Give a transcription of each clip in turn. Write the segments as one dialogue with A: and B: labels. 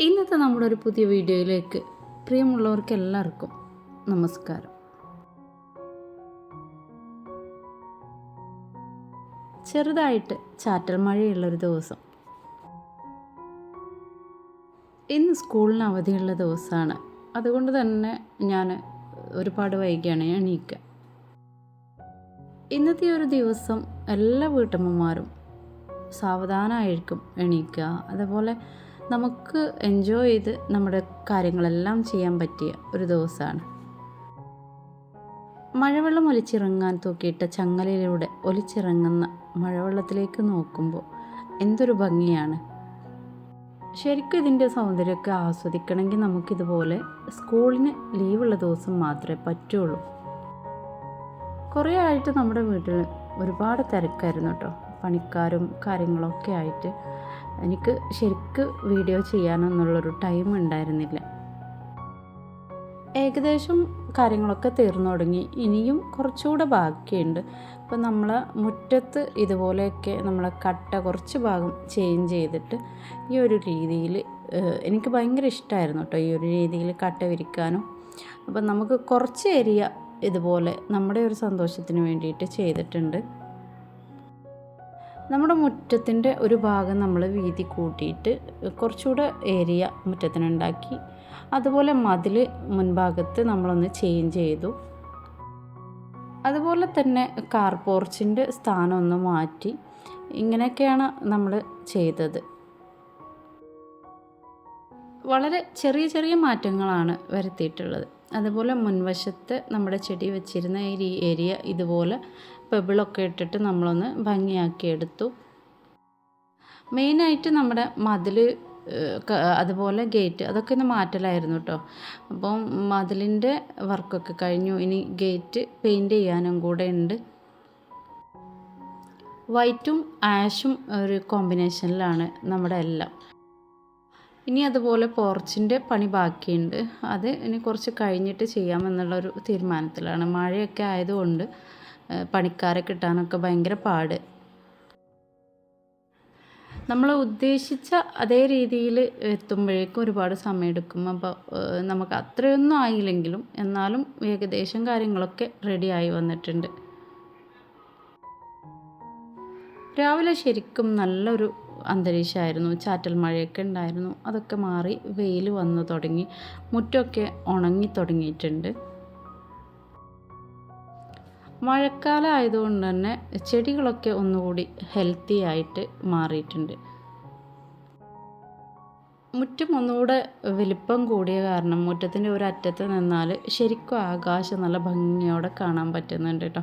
A: ഇന്നത്തെ നമ്മുടെ ഒരു പുതിയ വീഡിയോയിലേക്ക് പ്രിയമുള്ളവർക്ക് എല്ലാവർക്കും നമസ്കാരം. ചെറുതായിട്ട് ചാറ്റൽ മഴയുള്ളൊരു ദിവസം. ഇന്ന് സ്കൂളിന് അവധിയുള്ള ദിവസമാണ്. അതുകൊണ്ട് തന്നെ ഞാൻ ഒരുപാട് വൈകിയാണ് എണീക്കുക. ഇന്നത്തെ ഒരു ദിവസം എല്ലാ വീട്ടമ്മമാരും സാവധാനമായിരിക്കും എണീക്കുക. അതുപോലെ നമുക്ക് എൻജോയ് ചെയ്ത് നമ്മുടെ കാര്യങ്ങളെല്ലാം ചെയ്യാൻ പറ്റിയ ഒരു ദിവസമാണ്. മഴവെള്ളം ഒലിച്ചിറങ്ങാൻ തൂക്കിയിട്ട ചങ്ങലയിലൂടെ ഒലിച്ചിറങ്ങുന്ന മഴവെള്ളത്തിലേക്ക് നോക്കുമ്പോൾ എന്തൊരു ഭംഗിയാണ്. ശരിക്കും ഇതിന്റെ സൗന്ദര്യമൊക്കെ ആസ്വദിക്കണമെങ്കിൽ നമുക്കിതുപോലെ സ്കൂളിന് ലീവുള്ള ദിവസം മാത്രമേ പറ്റുള്ളൂ. കുറേ ആയിട്ട് നമ്മുടെ വീട്ടിൽ ഒരുപാട് തിരക്കായിരുന്നു കേട്ടോ. പണിക്കാരും കാര്യങ്ങളൊക്കെ ആയിട്ട് എനിക്ക് ശരിക്ക് വീഡിയോ ചെയ്യാനെന്നുള്ളൊരു ടൈം ഉണ്ടായിരുന്നില്ല. ഏകദേശം കാര്യങ്ങളൊക്കെ തീർന്നു തുടങ്ങി. ഇനിയും കുറച്ചുകൂടെ ബാക്കിയുണ്ട്. ഇപ്പം നമ്മൾ മുറ്റത്ത് ഇതുപോലെയൊക്കെ നമ്മളെ കട്ട കുറച്ച് ഭാഗം ചേഞ്ച് ചെയ്തിട്ട് ഈ ഒരു രീതിയിൽ എനിക്ക് ഭയങ്കര ഇഷ്ടമായിരുന്നു കേട്ടോ ഈ ഒരു രീതിയിൽ കട്ട വിരിക്കാനും. അപ്പം നമുക്ക് കുറച്ച് ഏരിയ ഇതുപോലെ നമ്മുടെ ഒരു സന്തോഷത്തിന് വേണ്ടിയിട്ട് ചെയ്തിട്ടുണ്ട്. നമ്മുടെ മുറ്റത്തിന്റെ ഒരു ഭാഗം നമ്മൾ വീതി കൂട്ടിയിട്ട് കുറച്ചുകൂടെ ഏരിയ മുറ്റത്തിനുണ്ടാക്കി അതുപോലെ മതിൽ മുൻഭാഗത്ത് നമ്മളൊന്ന് ചേഞ്ച് ചെയ്തു. അതുപോലെ തന്നെ കാർ പോർച്ചിന്റെ സ്ഥാനം ഒന്ന് മാറ്റി. ഇങ്ങനെയൊക്കെയാണ് നമ്മൾ ചെയ്തത്. വളരെ ചെറിയ ചെറിയ മാറ്റങ്ങളാണ് വരുത്തിയിട്ടുള്ളത്. അതുപോലെ മുൻവശത്ത് നമ്മുടെ ചെടി വെച്ചിരുന്ന ഏരിയ ഇതുപോലെ പെബിളൊക്കെ ഇട്ടിട്ട് നമ്മളൊന്ന് ഭംഗിയാക്കി എടുത്തു മെയിനായിട്ട് നമ്മുടെ മതിൽ അതുപോലെ ഗേറ്റ് അതൊക്കെ ഒന്ന് മാറ്റലായിരുന്നു കേട്ടോ അപ്പം മതിലിന്റെ വർക്കൊക്കെ കഴിഞ്ഞു. ഇനി ഗേറ്റ് പെയിന്റ് ചെയ്യാനും കൂടെ ഉണ്ട്. വൈറ്റും ആഷും ഒരു കോമ്പിനേഷനിലാണ് നമ്മുടെ എല്ലാം. ഇനി അതുപോലെ പോർച്ചിന്റെ പണി ബാക്കിയുണ്ട്. അത് ഇനി കുറച്ച് കഴിഞ്ഞിട്ട് ചെയ്യാമെന്നുള്ളൊരു തീരുമാനത്തിലാണ്. മഴയൊക്കെ ആയതുകൊണ്ട് പണിക്കാരെ കിട്ടാനൊക്കെ ഭയങ്കര പാട്. നമ്മൾ ഉദ്ദേശിച്ച അതേ രീതിയിൽ എത്തുമ്പോഴേക്കും ഒരുപാട് സമയമെടുക്കും. അപ്പോൾ നമുക്ക് അത്രയൊന്നും ആയില്ലെങ്കിലും എന്നാലും ഏകദേശം കാര്യങ്ങളൊക്കെ റെഡിയായി വന്നിട്ടുണ്ട്. രാവിലെ ശരിക്കും നല്ലൊരു അന്തരീക്ഷമായിരുന്നു. ചാറ്റൽ മഴയൊക്കെ ഉണ്ടായിരുന്നു. അതൊക്കെ മാറി വെയിൽ വന്നു തുടങ്ങി. മുറ്റമൊക്കെ ഉണങ്ങി തുടങ്ങിയിട്ടുണ്ട്. മഴക്കാലം ആയതുകൊണ്ട് തന്നെ ചെടികളൊക്കെ ഒന്നുകൂടി ഹെൽത്തി ആയിട്ട് മാറിയിട്ടുണ്ട്. മുറ്റം ഒന്നുകൂടെ വലിപ്പം കൂടിയ കാരണം മുറ്റത്തിന്റെ ഒരു അറ്റത്ത് നിന്നാൽ ശരിക്കും ആകാശം നല്ല ഭംഗിയോടെ കാണാൻ പറ്റുന്നുണ്ട് കേട്ടോ.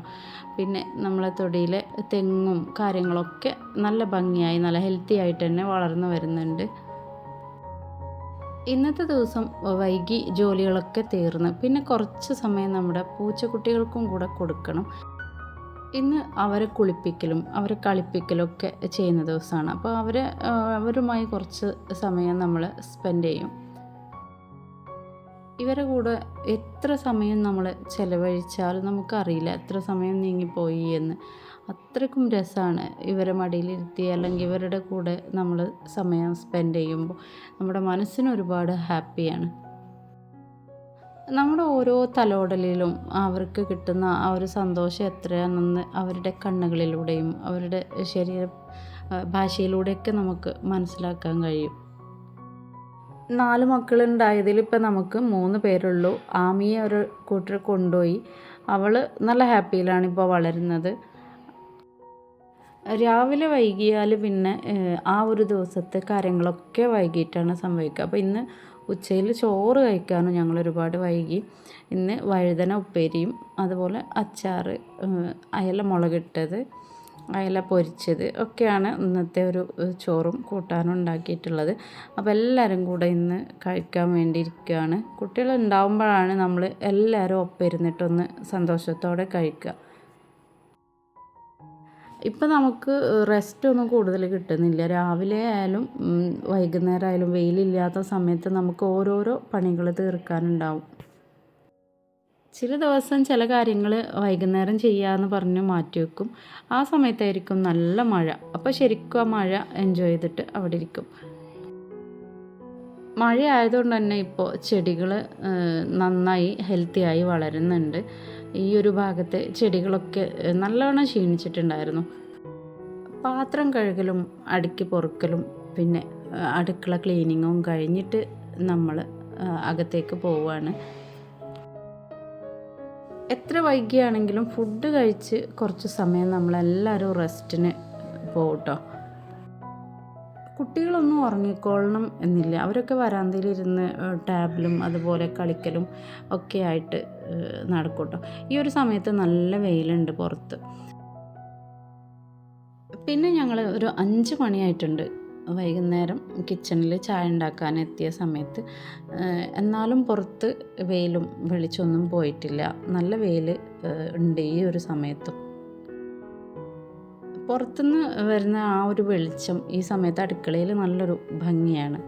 A: പിന്നെ നമ്മളെ തൊടിയിലെ തെങ്ങും കാര്യങ്ങളൊക്കെ നല്ല ഭംഗിയായി നല്ല ഹെൽത്തി ആയിട്ട് തന്നെ വളർന്നു വരുന്നുണ്ട്. ഇന്നത്തെ ദിവസം വൈകി ജോലികളൊക്കെ തീർന്ന്. പിന്നെ കുറച്ച് സമയം നമ്മുടെ പൂച്ചക്കുട്ടികൾക്കും കൂടെ കൊടുക്കണം. ഇന്ന് അവരെ കുളിപ്പിക്കലും അവരെ കളിപ്പിക്കലും ഒക്കെ ചെയ്യുന്ന ദിവസമാണ്. അപ്പോൾ അവരെ അവരുമായി കുറച്ച് സമയം നമ്മൾ സ്പെൻഡ് ചെയ്യും. ഇവരെ കൂടെ എത്ര സമയം നമ്മൾ ചിലവഴിച്ചാലും നമുക്കറിയില്ല. എത്ര സമയം നീങ്ങിപ്പോയി എന്ന്. അത്രയ്ക്കും രസമാണ് ഇവരെ മടിയിലിരുത്തി അല്ലെങ്കിൽ ഇവരുടെ കൂടെ നമ്മൾ സമയം സ്പെൻഡ് ചെയ്യുമ്പോൾ. നമ്മുടെ മനസ്സിന് ഒരുപാട് ഹാപ്പിയാണ്. നമ്മുടെ ഓരോ തലോടലിലും അവർക്ക് കിട്ടുന്ന ആ ഒരു സന്തോഷം എത്രയാണെന്ന് അവരുടെ കണ്ണുകളിലൂടെയും അവരുടെ ശരീര ഭാഷയിലൂടെയൊക്കെ നമുക്ക് മനസ്സിലാക്കാൻ കഴിയും. നാല് മക്കളുണ്ടായതിൽ ഇപ്പം നമുക്ക് മൂന്ന് പേരുള്ളൂ. ആമിയെ ഒരു കൂട്ടർ കൊണ്ടുപോയി. അവൾ നല്ല ഹാപ്പിയിലാണ് ഇപ്പോൾ വളരുന്നത്. രാവിലെ വൈകിയാൽ പിന്നെ ആ ഒരു ദിവസത്തെ കാര്യങ്ങളൊക്കെ വൈകിട്ടാണ് സംഭവിക്കുക. അപ്പോൾ ഇന്ന് ഉച്ചയിൽ ചോറ് കഴിക്കാനും ഞങ്ങൾ ഒരുപാട് വൈകി. ഇന്ന് വഴുതന ഉപ്പേരിയും അതുപോലെ അച്ചാർ അയല മുളകിട്ടത് അയല പൊരിച്ചത് ഒക്കെയാണ് ഇന്നത്തെ ഒരു ചോറും കൂട്ടാനും ഉണ്ടാക്കിയിട്ടുള്ളത്. അപ്പോൾ എല്ലാവരും കൂടെ ഇന്ന് കഴിക്കാൻ വേണ്ടി ഇരിക്കുകയാണ് കുട്ടികൾ ഉണ്ടാകുമ്പോഴാണ് നമ്മൾ എല്ലാവരും ഒപ്പം ഇരുന്നിട്ടൊന്ന് സന്തോഷത്തോടെ കഴിക്കുക. ഇപ്പം നമുക്ക് റെസ്റ്റ് ഒന്നും കൂടുതൽ കിട്ടുന്നില്ല. രാവിലെ ആയാലും വൈകുന്നേരം ആയാലും വെയിലില്ലാത്ത സമയത്ത് നമുക്ക് ഓരോരോ പണികൾ തീർക്കാനുണ്ടാവും. ചില ദിവസം ചില കാര്യങ്ങൾ വൈകുന്നേരം ചെയ്യാമെന്ന് പറഞ്ഞ് മാറ്റി വെക്കും. ആ സമയത്തായിരിക്കും നല്ല മഴ. അപ്പോൾ ശരിക്കും ആ മഴ എൻജോയ് ചെയ്തിട്ട് അവിടെ ഇരിക്കും. മഴ ആയതുകൊണ്ട് തന്നെ ഇപ്പോൾ ചെടികൾ നന്നായി ഹെൽത്തിയായി വളരുന്നുണ്ട്. ഈ ഒരു ഭാഗത്തെ ചെടികളൊക്കെ നല്ലവണ്ണം ക്ഷീണിച്ചിട്ടുണ്ടായിരുന്നു. പാത്രം കഴുകലും അടുക്കി പൊറുക്കലും പിന്നെ അടുക്കള ക്ലീനിങ്ങും കഴിഞ്ഞിട്ട് നമ്മൾ അകത്തേക്ക് പോവുകയാണ്. എത്ര വൈകിയാണെങ്കിലും ഫുഡ് കഴിച്ച് കുറച്ച് സമയം നമ്മളെല്ലാവരും റെസ്റ്റിന് പോകട്ടോ കുട്ടികളൊന്നും ഉറങ്ങിക്കോളണം എന്നില്ല. അവരൊക്കെ വരാന്തയിലിരുന്ന് ടാബിലും അതുപോലെ കളിക്കലും ഒക്കെ ആയിട്ട് നടക്കൂട്ടോ. ഈ ഒരു സമയത്ത് നല്ല വെയിലുണ്ട് പുറത്ത്. പിന്നെ ഞങ്ങൾ ഒരു അഞ്ച് മണിയായിട്ടുണ്ട് വൈകുന്നേരം കിച്ചണിൽ ചായ ഉണ്ടാക്കാൻ എത്തിയ സമയത്ത് എന്നാലും പുറത്ത് വെയിലും വെളിച്ചമൊന്നും പോയിട്ടില്ല. നല്ല വെയിൽ ഉണ്ട് ഈ ഒരു സമയത്തും. പുറത്തുനിന്ന് വരുന്ന ആ ഒരു വെളിച്ചം ഈ സമയത്ത് അടുക്കളയിൽ നല്ലൊരു ഭംഗിയാണ്.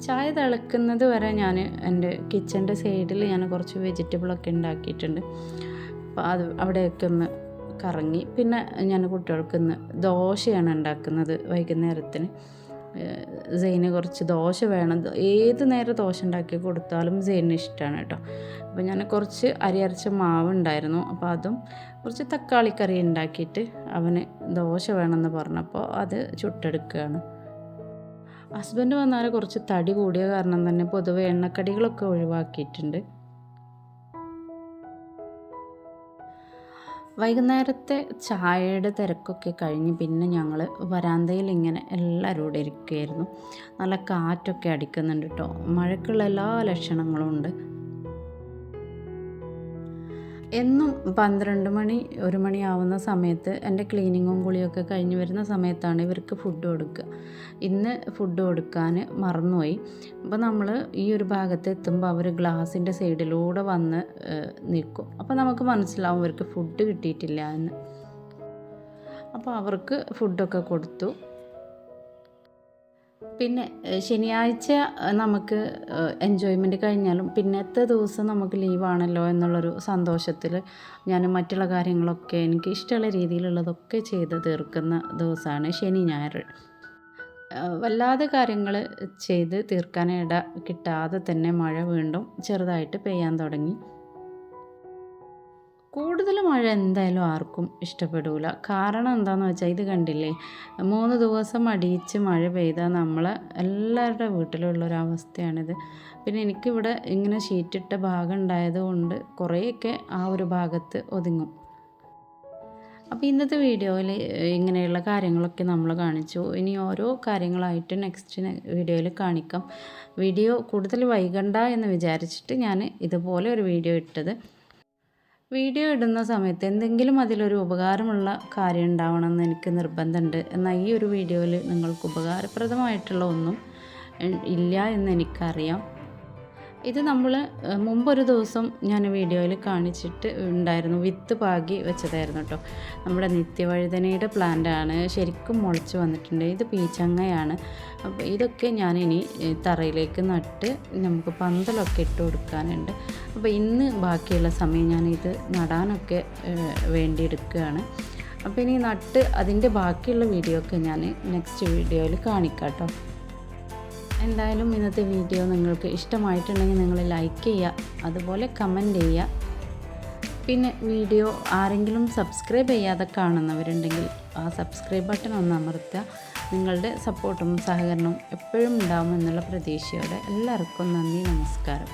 A: ചായ തിളക്കുന്നത് വരെ ഞാൻ എന്റെ കിച്ചന്റെ സൈഡിൽ ഞാൻ കുറച്ച് വെജിറ്റബിളൊക്കെ ഉണ്ടാക്കിയിട്ടുണ്ട്. അപ്പോൾ അത് അവിടെയൊക്കെ ഒന്ന് കറങ്ങി. പിന്നെ ഞാൻ കുട്ടികൾക്ക് ഇന്ന് ദോശയാണ് ഉണ്ടാക്കുന്നത് വൈകുന്നേരത്തിന്. സെയിന് കുറച്ച് ദോശ വേണം. ഏത് നേരം ദോശ ഉണ്ടാക്കി കൊടുത്താലും സെയിന് ഇഷ്ടമാണ് കേട്ടോ. അപ്പോൾ ഞാൻ കുറച്ച് അരി അരച്ച മാവ് ഉണ്ടായിരുന്നു അപ്പോൾ അതും കുറച്ച് തക്കാളി കറി ഉണ്ടാക്കിയിട്ട് അവന് ദോശ വേണമെന്ന് പറഞ്ഞപ്പോൾ അത് ചുട്ടെടുക്കുകയാണ്. ഹസ്ബൻഡ് വന്നാൽ കുറച്ച് തടി കൂടിയ കാരണം തന്നെ പൊതുവെ എണ്ണക്കടികളൊക്കെ ഒഴിവാക്കിയിട്ടുണ്ട്. വൈകുന്നേരത്തെ ചായയുടെ തിരക്കൊക്കെ കഴിഞ്ഞ് പിന്നെ ഞങ്ങൾ വരാന്തയിൽ ഇങ്ങനെ എല്ലാവരും കൂടെ ഇരിക്കുകയായിരുന്നു. നല്ല കാറ്റൊക്കെ അടിക്കുന്നുണ്ട് കേട്ടോ മഴയ്ക്കുള്ള എല്ലാ ലക്ഷണങ്ങളും ഉണ്ട്. എന്നും പന്ത്രണ്ട് മണി ഒരു ആവുന്ന സമയത്ത് എന്റെ ക്ലീനിങ്ങും കുളിയൊക്കെ കഴിഞ്ഞ് വരുന്ന സമയത്താണ് ഇവർക്ക് ഫുഡ് കൊടുക്കുക. ഇന്ന് ഫുഡ് കൊടുക്കാൻ മറന്നുപോയി. അപ്പോൾ നമ്മൾ ഈ ഒരു ഭാഗത്ത് എത്തുമ്പോൾ അവർ ഗ്ലാസിന്റെ സൈഡിലൂടെ വന്ന് നിൽക്കും. അപ്പോൾ നമുക്ക് മനസ്സിലാവും ഇവർക്ക് ഫുഡ് കിട്ടിയിട്ടില്ല എന്ന്. അപ്പോൾ അവർക്ക് ഫുഡൊക്കെ കൊടുത്തു. പിന്നെ ശനിയാഴ്ച നമുക്ക് എൻജോയ്മെന്റ് കഴിഞ്ഞാലും പിന്നത്തെ ദിവസം നമുക്ക് ലീവാണല്ലോ എന്നുള്ളൊരു സന്തോഷത്തിൽ ഞാൻ മറ്റുള്ള കാര്യങ്ങളൊക്കെ എനിക്ക് ഇഷ്ടമുള്ള രീതിയിലുള്ളതൊക്കെ ചെയ്ത് തീർക്കുന്ന ദിവസമാണ് ശനി ഞായർ. വല്ലാതെ കാര്യങ്ങൾ ചെയ്ത് തീർക്കാനിട കിട്ടാതെ തന്നെ മഴ വീണ്ടും ചെറുതായിട്ട് പെയ്യാൻ തുടങ്ങി. കൂടുതൽ മഴ എന്തായാലും ആർക്കും ഇഷ്ടപ്പെടില്ല കാരണം എന്താണെന്ന് വെച്ചാൽ ഇത് കണ്ടില്ലേ? മൂന്ന് ദിവസം അടിയിച്ച് മഴ പെയ്താൽ നമ്മൾ എല്ലാവരുടെ വീട്ടിലുള്ളൊരവസ്ഥയാണിത് പിന്നെ എനിക്കിവിടെ ഇങ്ങനെ ഷീറ്റിട്ട ഭാഗം ഉണ്ടായത് കൊണ്ട് കുറേയൊക്കെ ആ ഒരു ഭാഗത്ത് ഒതുങ്ങും. അപ്പോൾ ഇന്നത്തെ വീഡിയോയിൽ ഇങ്ങനെയുള്ള കാര്യങ്ങളൊക്കെ നമ്മൾ കാണിച്ചു. ഇനി ഓരോ കാര്യങ്ങളായിട്ട് നെക്സ്റ്റ് വീഡിയോയിൽ കാണിക്കാം. വീഡിയോ കൂടുതൽ വൈകണ്ട എന്ന് വിചാരിച്ചിട്ട് ഞാൻ ഇതുപോലെ ഒരു വീഡിയോ ഇട്ടത്. വീഡിയോ ഇടുന്ന സമയത്ത് എന്തെങ്കിലും അതിലൊരു ഉപകാരമുള്ള കാര്യം ഉണ്ടാവണമെന്ന് എനിക്ക് നിർബന്ധമുണ്ട്. എന്നാൽ ഈ ഒരു വീഡിയോയിൽ നിങ്ങൾക്ക് ഉപകാരപ്രദമായിട്ടുള്ള ഒന്നും ഇല്ല എന്ന് എനിക്കറിയാം. ഇത് നമ്മൾ മുമ്പൊരു ദിവസം ഞാൻ വീഡിയോയിൽ കാണിച്ചിട്ട് ഉണ്ടായിരുന്നു. വിത്ത് പാകി വെച്ചതായിരുന്നു കേട്ടോ നമ്മുടെ നിത്യവഴുതനയുടെ പ്ലാന്റാണ് ശരിക്കും മുളച്ച് വന്നിട്ടുണ്ട്. ഇത് പീച്ചങ്ങയാണ്. അപ്പോൾ ഇതൊക്കെ ഞാനിനി തറയിലേക്ക് നട്ട് നമുക്ക് പന്തലൊക്കെ ഇട്ട് കൊടുക്കാനുണ്ട്. അപ്പോൾ ഇന്ന് ബാക്കിയുള്ള സമയം ഞാനിത് നടാനൊക്കെ വേണ്ടി എടുക്കുകയാണ് അപ്പോൾ ഇനി നട്ട് അതിന്റെ ബാക്കിയുള്ള വീഡിയോ ഒക്കെ ഞാൻ നെക്സ്റ്റ് വീഡിയോയിൽ കാണിക്കാം എന്തായാലും ഇന്നത്തെ വീഡിയോ നിങ്ങൾക്ക് ഇഷ്ടമായിട്ടുണ്ടെങ്കിൽ നിങ്ങൾ ലൈക്ക് ചെയ്യുക അതുപോലെ കമന്റ് ചെയ്യുക. പിന്നെ വീഡിയോ ആരെങ്കിലും സബ്സ്ക്രൈബ് ചെയ്യാതെ കാണുന്നവരുണ്ടെങ്കിൽ ആ സബ്സ്ക്രൈബ് ബട്ടൺ ഒന്ന് അമർത്തുക. നിങ്ങളുടെ സപ്പോർട്ടും സഹകരണവും എപ്പോഴും ഉണ്ടാവും എന്നുള്ള പ്രതീക്ഷയോടെ എല്ലാവർക്കും നന്ദി നമസ്കാരം.